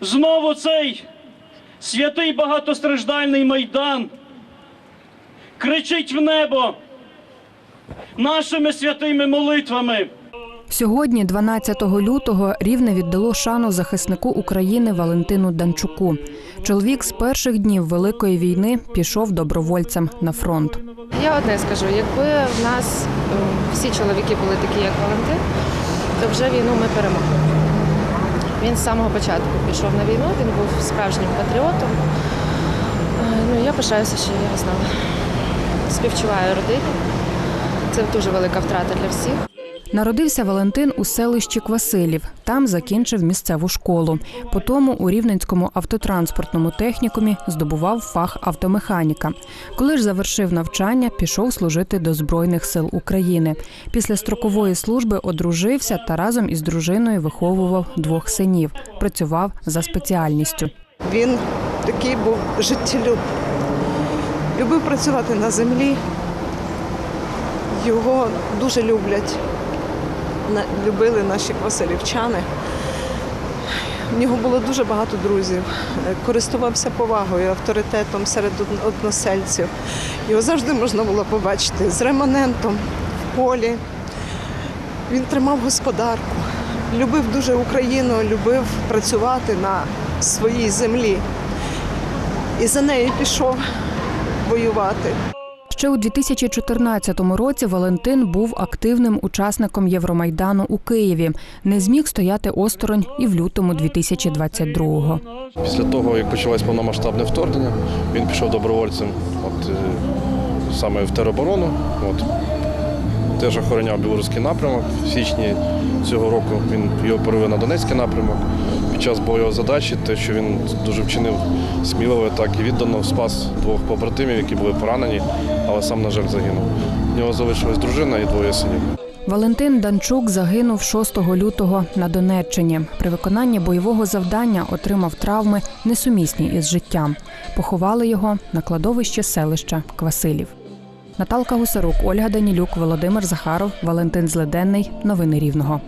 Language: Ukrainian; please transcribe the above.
Знову цей святий багатостраждальний майдан кричить в небо нашими святими молитвами. Сьогодні, 12 лютого, рівне віддало шану захиснику України Валентину Данчуку. Чоловік з перших днів Великої війни пішов добровольцем на фронт. Я одне скажу, якби в нас е, всі чоловіки були такі, як Валентин, то вже війну ми перемогли. Він з самого початку пішов на війну, він був справжнім патріотом. Е, Ну, я пишаюся, що я його знала. Співчуваю родині. Це дуже велика втрата для всіх. Народився Валентин у селищі Квасилів. Там закінчив місцеву школу. Потому у Рівненському автотранспортному технікумі здобував фах автомеханіка. Коли ж завершив навчання, пішов служити до Збройних сил України. Після строкової служби одружився та разом із дружиною виховував двох синів. Працював за спеціальністю. Він такий був життєлюб. Любив працювати на землі. Його дуже люблять, любили наші василівчани. В нього було дуже багато друзів, Е, користувався повагою, авторитетом серед односельців. Його завжди можна було побачити з реманентом в полі. Він тримав господарку, любив дуже Україну, любив працювати на своїй землі. І за нею пішов воювати. Ще у 2014 році Валентин був активним учасником Євромайдану у Києві. Не зміг стояти осторонь і в лютому 2022-го. Після того, як почалось повномасштабне вторгнення, він пішов добровольцем от, е, саме в тероборону. От. Теж охороняв білоруський напрямок. В січні цього року він його перевів на Донецький напрямок. Під час бойової задачі, те, що він дуже вчинив сміливо, так і віддано, спас двох побратимів, які були поранені, але сам, на жаль, загинув. У нього залишилась дружина і двоє синів. Валентин Данчук загинув 6 лютого на Донеччині. При виконанні бойового завдання отримав травми, несумісні із життям. Поховали його на кладовище селища Квасилів. Наталка Гусарук, Ольга Данілюк, Володимир Захаров, Валентин Зледенний. Новини Рівного.